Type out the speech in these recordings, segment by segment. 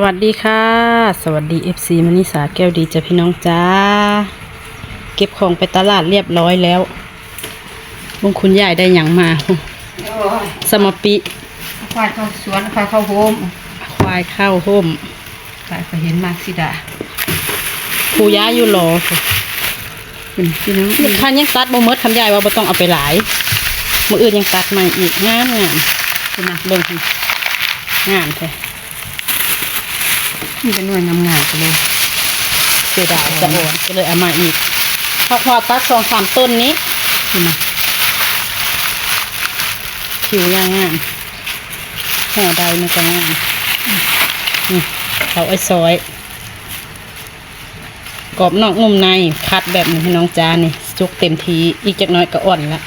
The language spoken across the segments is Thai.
สวัสดีค่ะ สวัสดี FC มณิสาแก้วดีจ้ะพี่น้องจ้า เก็บของไปตลาดเรียบร้อยแล้วบุงคุณยายได้หยังมาโอ้ยสมปิ ควายเข้าสวนควายเข้าโฮมควายข้าวห่มควายก็เห็นมากสิดาปูย้าอยู่รอค่ะเป็นพี่น้องท่านยังตัดบ่หมดคำยายว่าบ่ต้องเอาไปหลายมืออื่นยังตัดใหม่อีกงามงามเป็นมาเบิ่งสิงามแท้ มันเป็นหน่วยงามๆไปเลยเสียดายจะอ่อนก็เลยเอามาอีกพอพอตัดสองสามต้นนี้เป็นมาผิวย่างงามห่อใดมันก็งามนี่เขาไอ้ซอยกรอบนอกนุ่มในคัดแบบนี้ให้น้องจ้านี่สุกเต็มทีอีกจักหน้อยก็อ่อนละ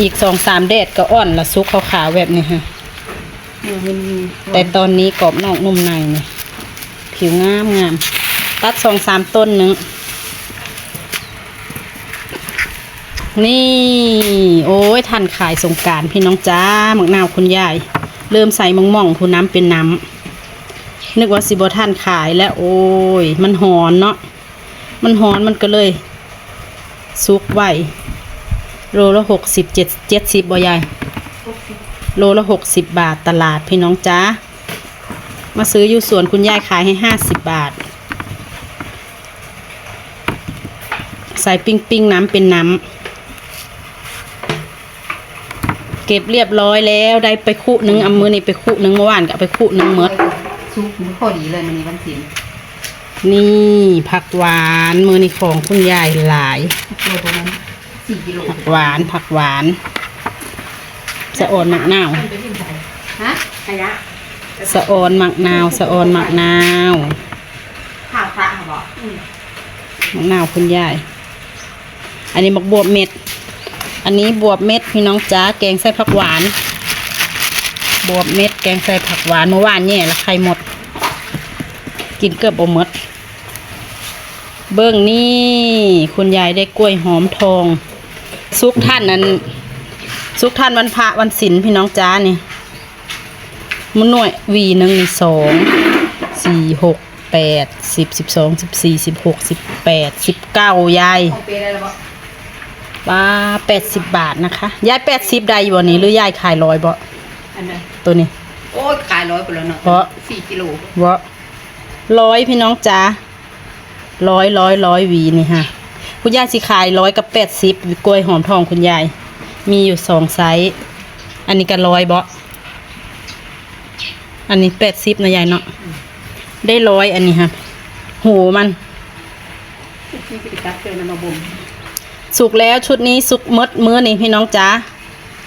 อีกสองสามเดดก็อ่อนละซุกขาวๆแบบนี้ฮะเออมันมี แต่ตอนนี้กรอบนอกนุ่มในนี่ผิวงามงาม ตัดสองสามต้นหนึ่งนี่ โอ้ยทันขายสงการพี่น้องจ้าหมักนาวคุณยาย เริ่มใส่มงม่องผู้น้ำเป็นน้ำนึกว่าสิบท่านขายแล้ว โอ้ย มันหอนเนาะมันหอนมันก็เลย ซุกไว้โลละหกสิบเจ็ดเจ็ดสิบบ่ยาย โลละหกสิบบาทตลาดพี่น้องจ้ามาซื้ออยู่สวนคุณยายขายให้ห้าสิบบาท ใส่ปิ้งปิ้งน้ำเป็นน้ำเก็บเรียบร้อยแล้วได้ไปคู่หนึ่งเอามือนี่ไปคู่หนึ่งเมื่อวานก็เอาไปคู่หนึ่งหมดซุปมันพอดีเลยมันนี่วันศิลป์นี่ผักหวานมือนี่ของคุณยายหลายโลประมาณสี่กิโลผักหวานผักหวาน สะออนมะนาวฮะขยะสะออนมะนาวสะออนมะนาวข้าวพระบอกมะนาวคุณยายอันนี้บักบวบเม็ด อันนี้บวบเม็ดพี่น้องจ้าแกงใส่ผักหวาน บวบเม็ด แกงใส่ผักหวานเมื่อวานเนี่ยละใครหมด กินเกือบบ่หมดเบิ้งนี่คุณยายได้กล้วยหอมทอง ซุกท่านนั้น ซุกท่านวันพระวันศิลพี่น้องจ้านี่มันหน่วยวีหนึ่งนี่สองสี่หกแปดสิบสิบสองสิบสี่สิบหกสิบแปดสิบเก้ายายเอาเปได้แล้วบอกว่าแปดสิบบาทนะคะยายแปดสิบได้อยู่วันนี้หรือยายขายร้อยบ่อันนั้นตัวนี้ โอ้ยขายร้อยไปแล้วเนาะเพราะสี่กิโลบ่ร้อยพี่น้องจ้าร้อยร้อยร้อยหวีนี่ฮะคุณยายสิขายร้อยกับแปดสิบกล้วยหอมทองคุณยาย มีอยู่สองไซส์อันนี้ก็ร้อยบ่อันนี้แปดสิบนะยายเนาะได้ร้อยอันนี้ฮะหูมันนี่คือตัดเกินมาบ่มสุกแล้วชุดนี้สุกหมดมื้อนี่พี่น้องจ้า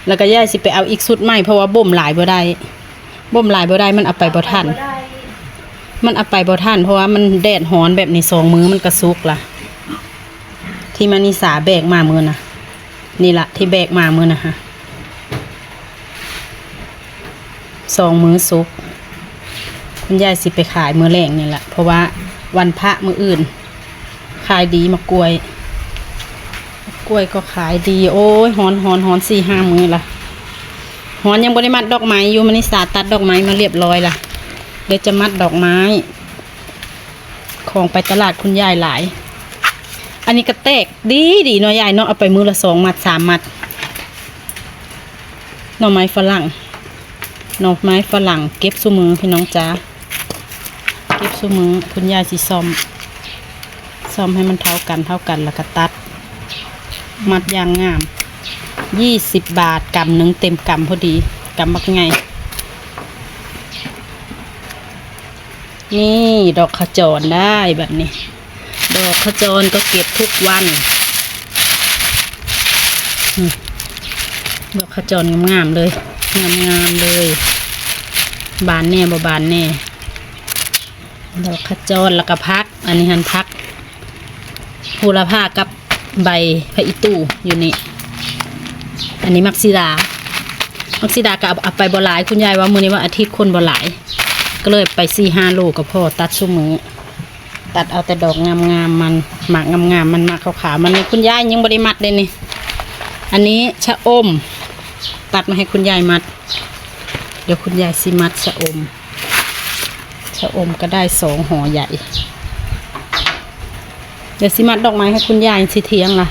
แล้วก็ย่ายสิไปเอาอีกชุดใหม่เพราะว่าบ่มหลายบ่ได้บ่มหลายบ่ได้มันเอาไปบ่ทันมันเอาไปบ่ทันเพราะว่ามันแดดร้อนแบบนี้สองมื้อมันก็สุกล่ะ ที่มานิสาแบกมามื้อน่ะ นี่ละที่แบกมามือนะฮะสองมือสุก คุณยายสิไปขายมือแรงนี่แหละเพราะว่าวันพระมืออื่น ขายดีมากกล้วย กล้วยก็ขายดี โอ้ยหอนหอนหอนสี่ห้ามือละหอนยังบริมัดดอกไม้อยู่มันนิสาตัดดอกไม้มาเรียบร้อยละเดี๋ยวจะมัดดอกไม้ ของไปตลาดคุณยายหลาย อันนี้ก็แตกดีดีเนาะยายเนาะเอาไปมือละสองมัดสามมัดหน่อไม้ฝรั่งหน่อไม้ฝรั่ง เก็บสู้มือพี่น้องจ้าเก็บสู้มือคุณยายสิซอมซอมให้มันเท่ากันเท่ากันแล้วก็ตัด มัดยางงามยี่สิบบาทกำหนึ่งเต็มกำพอดีกำบักไงนี่ดอกขจรได้แบบนี้ ดอกขจรก็เก็บทุกวันดอกขจรงามๆเลย งามๆเลย บานแน่บ่บานแน่ ดอกขจรแล้วก็พัก อันนี้หันพักหูละผ้ากับใบพระอิตูอยู่นี่ อันนี้มักซิดา มักซิดาก็เอาเอาไปบ่หลาย คุณยายว่ามือนี้ว่าอาทิตย์คนบ่หลาย ก็เลยไปสี่ห้าโลกับพ่อตัดชั่วมือ ตัดเอาแต่ดอกงามๆมันหมากงามๆมันหมากขาวๆมันนี่คุณยายยังบริมัดเลยนี่ อันนี้ชะอม ตัดมาให้คุณยายมัด เดี๋ยวคุณยายสิมัดชะอมชะอมก็ได้สองห่อใหญ่ เดี๋ยวสิมัดดอกไม้ให้คุณยายสิเทียงล่ะ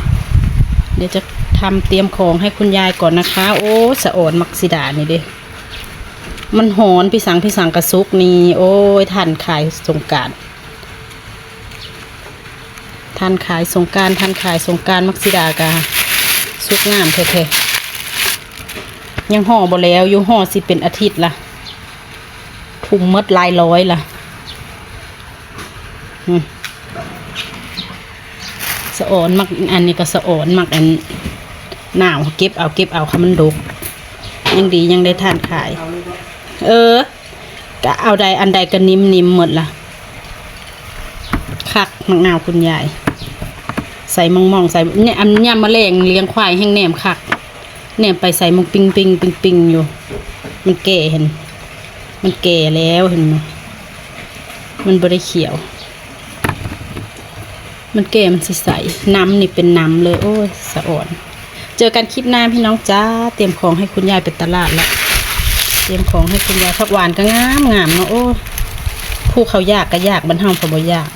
เดี๋ยวจะทำเตรียมของให้คุณยายก่อนนะคะ โอ้สะโอนมักซิดานี่เด้มันหอนพี่สังพี่สังกระซุกนี่ โอ้ยทันขายสงการ ทันขายสงการทันขายสงการมักซิดากาซุกงามแท้ๆยังห่อบ่แล้วอยู่ห่อสิเป็นอาทิตย์ละถุงหมดลายร้อยละสะโอนมักอันนี้ก็สะโอนมักอันหนาวเก็บเอาเก็บเอาค่ะมันดกยังดียังได้ทานขาย เออก็เอาใดอันใดก็นิ่มนิ่มหมดละคักมักนาวคุณยาย ใส่มองมองใส่เนี่ยอันย่ามะแมลงเลี้ยงควายแห้งแหนมคักแหนมไปใส่มองปิงปิงปิงปิงอยู่ มันแก่เห็น มันแก่แล้วเห็นไหมมันบริเขียว มันแก่มันสิใสน้ำนี่เป็นน้ำเลย โอ้ยสะอ่อน เจอกันคลิปหน้าพี่น้องจ้าเตรียมของให้คุณยายไปตลาดแล้วเตรียมของให้คุณยายผักหวานก็งามงามเนาะโอ้ผู้เขายากก็ยากบรรเทาเขาบ่ยาก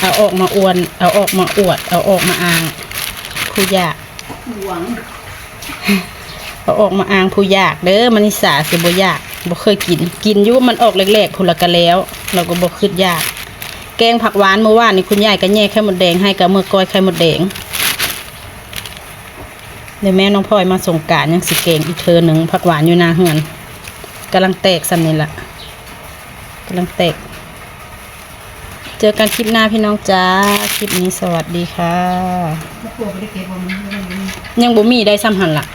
เอาออกมาอวน เอาออกมาอวด เอาออกมาอ้างผู้ยากหวงเอาออกมาอ้างผู้ยากเด้อมันนิสาสิบ่ยากบ่เคยกิน กินอยู่มันออกแรกๆพุ่นละก็แล้ว เราก็บ่คิดยาก แกงผักหวานเมื่อวานนี่คุณยายก็แย่ไข่มดแดงให้กับเมื่อก้อยไข่มดแดงเดี๋ยวแม่น้องพลอยมาส่งกรารยังสิเกงอีกเธอหนึ่งผักหวานอยู่หน้าเฮือนกำลังแตกสันนี่ละกำลังแตก เจอกันคลิปหน้าพี่น้องจ้า คลิปนี้สวัสดีค่ะบ่กลัวบ่ได้เก็บบ่มันบ่ได้ยังบ่มีได้ซ้ำหันละ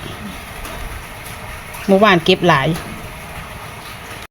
เมื่อวานเก็บหลาย